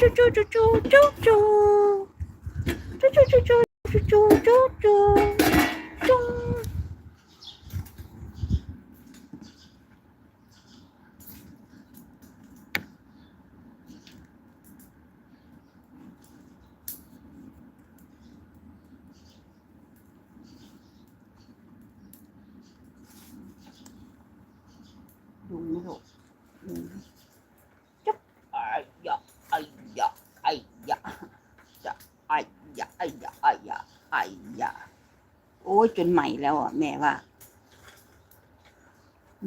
จูจูจูจูจูจูจูจูจูจูจูจูจูจูจูดูไม่ถูกอืมจุ๊บไอ้ยะไอ้ยะไอ้ยะจะไอ้ยะไอ้ยะไอ้ยะไอ้ยะโอ้ ยจนใหม่แล้วอะแม่ว่า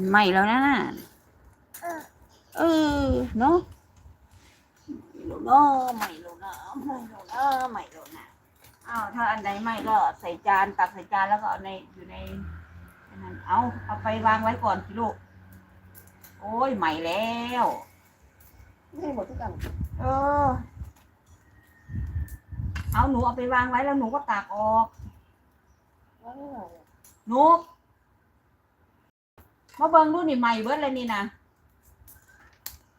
ใหม่แล้วนะน่ะเออเนาะไม่รู้เนาะใหม่แล้วนะไม่รู้นะใหม่แล้วนะอ้าวถ้าอันไหนใหม่ก็ใส่จานตักใส่จานแล้วก็เอาในอยู่ในอันนั้นเอาเอาไปวางไว้ก่อนสิลูกโอ้ยใหม่แล้วไม่หมดทุกอันเออ เอาหนูเอาไปวางไว้แล้วหนูก็ตากออกว้าว หนูมาเบิ่งดูนี่ใหม่เบิดเลยนี่นะ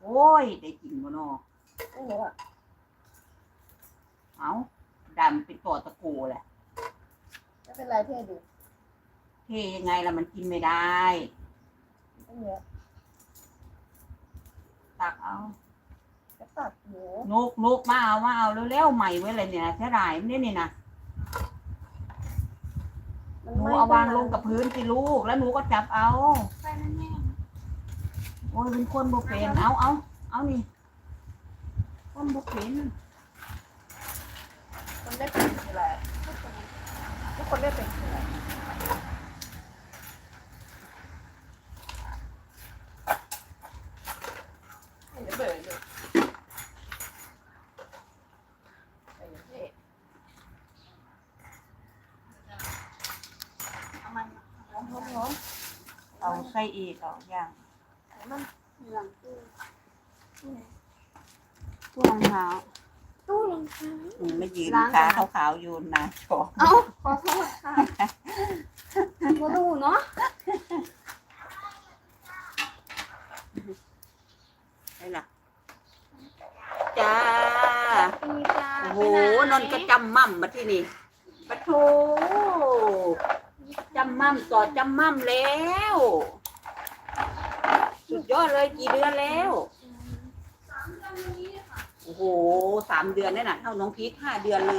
โอ้ย ได้กินบ่เนาะไม่รู้อะเอาดำเป็นตัวตะโกแหละไม่เป็นไรเท่ดูเทยังไงล่ะมันกินไม่ได้ไม่เยอะตักเอาจะตัดหนูนกนกมาเอามาเอาเร็วๆใหม่ไว้เลยเนี่ยเสียดายมันเนี่ยนี่นะมัน หนูไหม้เอาวางลงกับพื้นสิลูก แล้วหนูก็จับเอา ไปนั่นแน่โอ้ยเป็นคนบ่เป็นเอาเอาเอานี่คนบ่เป็นคนได้เป็นคืออะไรทุกคนได้เป็นคืออะไรเห็นเบื่อเลยไอ้เท่เอามันหอมหอมหอม เอา ใส่อีกเอาอย่างเอามันหลังตู้ตู้รองเท้าตู้รองเท้าอืมไม่ยืนล้างขาก่อนนะขาวๆอยู่นะชอบเอ้าขอโทษค่ะโมดูเนาะได้ล่ะจ้ามีจ้าโอ้โหนนท์ก็จำมั่มมาที่นี่ปะโถจำมั่มต่อจำมั่มแล้ว สุดยอดเลยกี่เดือนแล้วโอ้โหสามเดือนนี่น่ะเท่าน้องพีทห้าเดือนเลย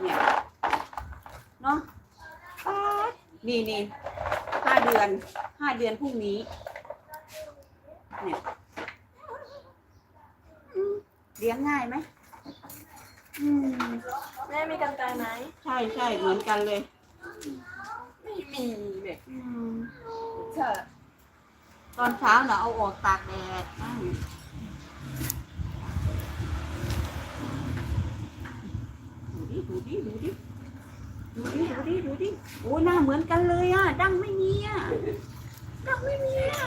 เนี่ยเนาะป๊าดนี่นี่ห้าเดือนห้าเดือนพรุ่งนี้ เนี่ยอืมเลี้ยงง่ายไหมอืมแม่มีกันไกลไหมใช่ใช่เหมือนกันเลย ไม่มีเลย อืม เถอตอนเช้าเนาะเอาออกตากแดดบ้างดูดิดูดิดูดิดูดิดูดิดูดิโอ้หน้าเหมือนกันเลยอะ ดังไม่มีอะดังไม่มีอะ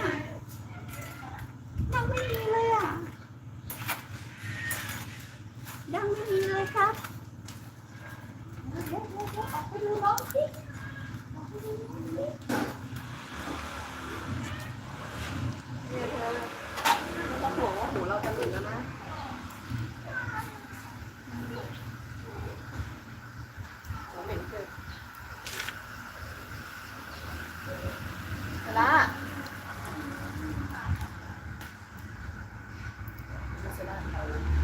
หมูเราจะหลุดแล้วนะเหม็นเกินละ Gracias.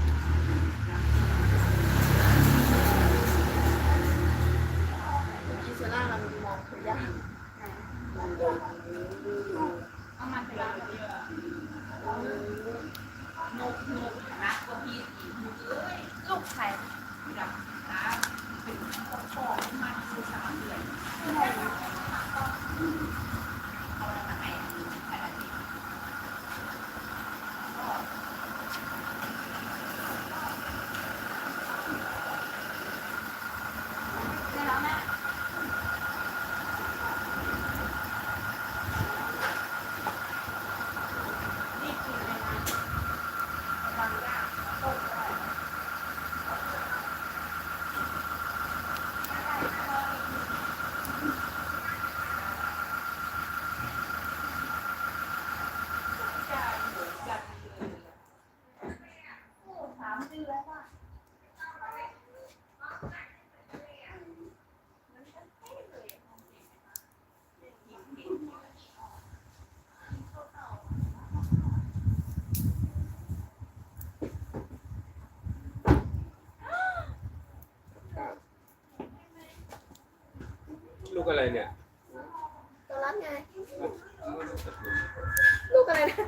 กอะไรเนี่ย ตัวรัดไง ลูกอะไรนะ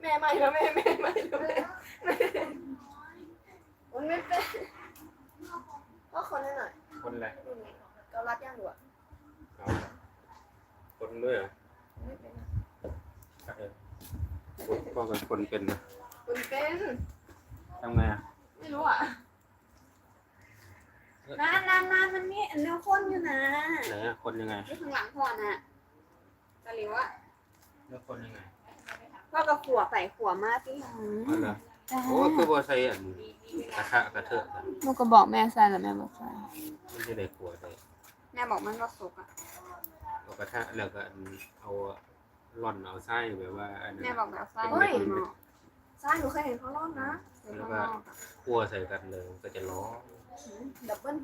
แม่ไม่แล้วแม่แม่ไม่แล้วแม่แม่มันไม่เป็นก็คนให้ห น่อยคนอะไรก็รัดย่างดูอะเอาคนด้วยเหรอไม่เป็นเออคนพ่อกับคนเป็นนะคุณเป็นทำไงอะไม่รู้อะนานนานนานมันมีอันเนื้อข้นอยู่นะไหนอะคนยังไงที่ข้างหลังพ่อน่ะตะหลิวอะแล้วคนยังไงพ่อกับขัวใส่ขัวมาสิอ๋อเหรอ โอ้คือบัวใส่อันกระทะกระเทอะนะลูกก็บอกแม่ใส่แล้วแม่บอกใส่ไม่ใช่ได้ขัวได้แม่บอกมันก็สุกอะ เอากระทะแล้วก็อันเอาร่อนเอาไส้แบบว่าอันนั้นแม่บอกแบบไส้เฮ้ยไส้หนูเคยเห็นเขาลอดนะเห็นเขาลอดอะคั่วใส่กันเลยก็จะร้อนดับเบิ้ล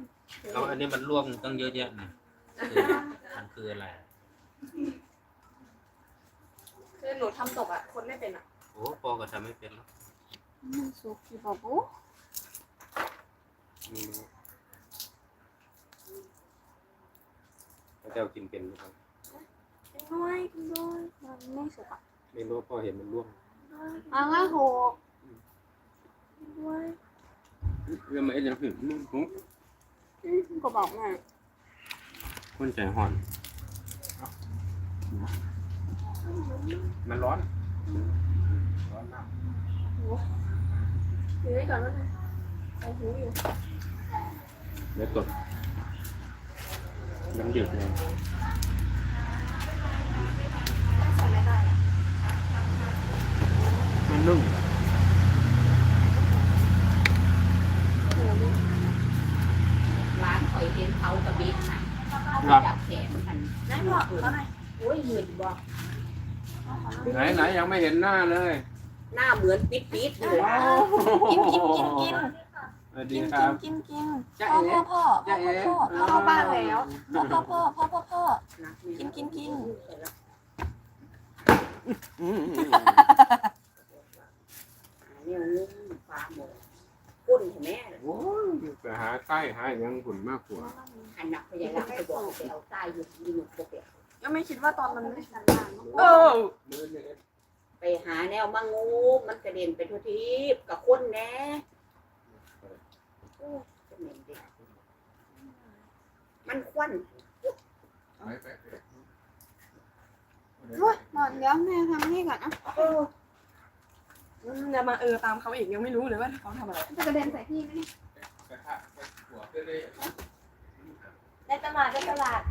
แล้วอันนี้มันลวกตั้งเยอะแยะนะคือมันคืออะไรคือหนูทำตกอะ คนไม่เป็นอะโอ้ปอก็ทำไม่เป็นหรอก มันสุกอยู่ป่ะปุ๊ไม่รู้พระเจ้ากินเป็นหรือเปล่ากินด้วยกินด้วยมันไม่สุกอะไม่รู้พอเห็นมันลวกอะงั้นหกกินด้วยเรื่องมันจะถึงนู่นปุ๊บอืมก็บอกแม่คนใจห่อน มันร้อน ร้อนมาก ถือไว้ก่อนว่าไงใส่หูอยู่เดี๋ยวกดน้ำดืดเลยใส่ไม่ได้อะมันนุ่มร้านข่อยเห็นเขากับบิ๊กค่ะเขาไปจับแขนกันไหนบอกเขาหน่อยโอ้ยเหมือนบอกไหนไหนยังไม่เห็นหน้าเลย หน้าเหมือนปิดปิดๆเลย กินกินกินกินสวัสกิดีนคกิรันบกินกินจ๊ะพ่อเอ๋พ่อพ่อพ่อพ่อพ่อเข้าบ้านแล้วพ่อพ่อพ่อพ่อพ่อนะกินกินกิน เนี่ยงูฟ้าหมดก้นเห็นไหมโอ้ยไปหาใกล้หาอย่างหุ่นมากกว่าหันหนักพยายามไปบอกไปเอาใต้อยู่ที่หนุ่มพวกเดียวก็ไม่คิดว่าตอนมันไม่ทันได้เออมือเนี่ย ไปหาแนวมังงูมันกระเด็นไปทั่วทิพย์กับคนแน่โอ้ยจะเหม็นดิมันควันไปไปไปโอ้ยนอนเดี๋ยวแม่ทำนี่ก่อนนะเอออืมอย่ามาเออตามเขาอีกยังไม่รู้เลยว่าเขาทำอะไรจะกระเด็นใส่พี่ไหมกระทะไปหัวก็ได้ในตลาดในตลาด